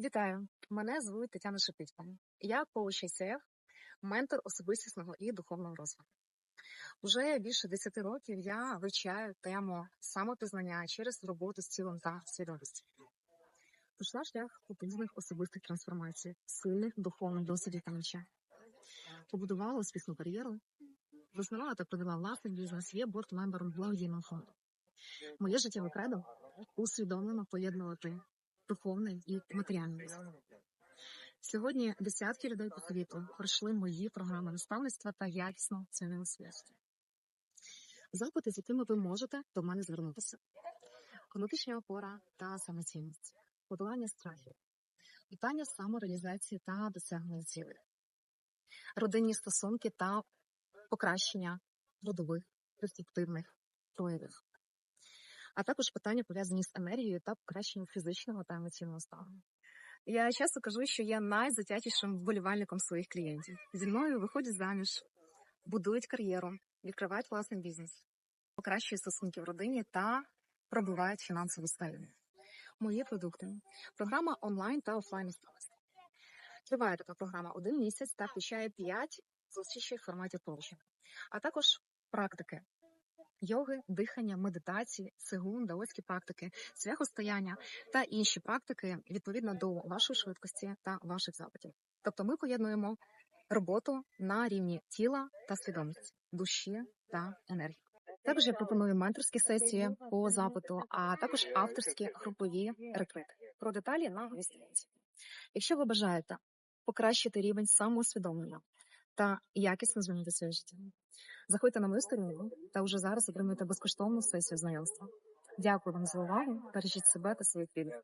Вітаю! Мене звуть Тетяна Шепітько. Я коуч ICF, ментор особистісного і духовного розвитку. Уже більше 10 років я вивчаю тему самопізнання через роботу з тілом та свідомістю. Пішла шлях потужних особистих трансформацій, сильних духовних досвідів та навчань. Побудувала успішну кар'єру, заснувала та провела власний бізнес, є борт-мембером благодійного фонду. Моє життєве кредо усвідомлено поєднувати духовне і матеріальне. Сьогодні десятки людей по світу пройшли мої програми наставництва та якісно цінили свідчення. Запити, з якими ви можете до мене звернутися. Внутрішня опора та самоцінність, подолання страхів, питання самореалізації та досягнення цілей, родинні стосунки та покращення родових перспективних проявів, а також питання пов'язані з енергією та покращенням фізичного та емоційного стану. Я часто кажу, що я найзатятішим вболівальником своїх клієнтів. Зі мною виходять заміж, будують кар'єру, відкривають власний бізнес, покращують стосунки в родині та пробивають фінансову стабільність. Мої продукти. Програма онлайн та офлайн наставництва. Триває така програма один місяць та включає 5 зустрічей в форматі коучингу, а також практики йоги, дихання, медитації, цигун, даоські практики, свяхостояння та інші практики відповідно до вашої швидкості та ваших запитів. Тобто ми поєднуємо роботу на рівні тіла та свідомості, душі та енергії. Також я пропоную менторські сесії по запиту, а також авторські групові ретрити. Про деталі на гостиниці. Якщо ви бажаєте покращити рівень самоусвідомлення та якісно змінити своє життя, заходьте на мою сторінку та вже зараз отримуєте безкоштовну сесію знайомства. Дякую вам за увагу. Бережіть себе та своїх рідних.